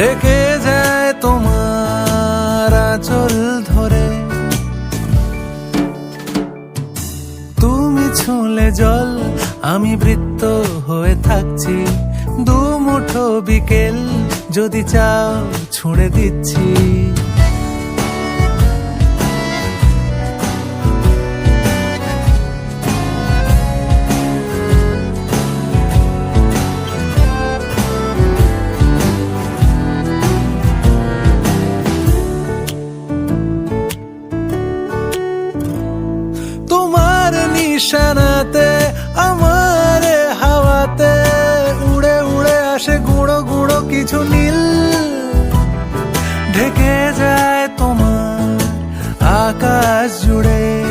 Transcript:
ডেকে যায় তোমার আঁচল ধরে। তুমি ছুঁলে জল, আমি বৃত্ত হয়ে থাকছি। দু মুঠো বিকেল যদি চাও, ছুঁড়ে দিচ্ছি। নিশানাতে আমার হাওয়াতে, উড়ে উড়ে আসে গুঁড়ো গুঁড়ো কিছু নীল। ঢেকে যায় তোমার আকাশ জুড়ে।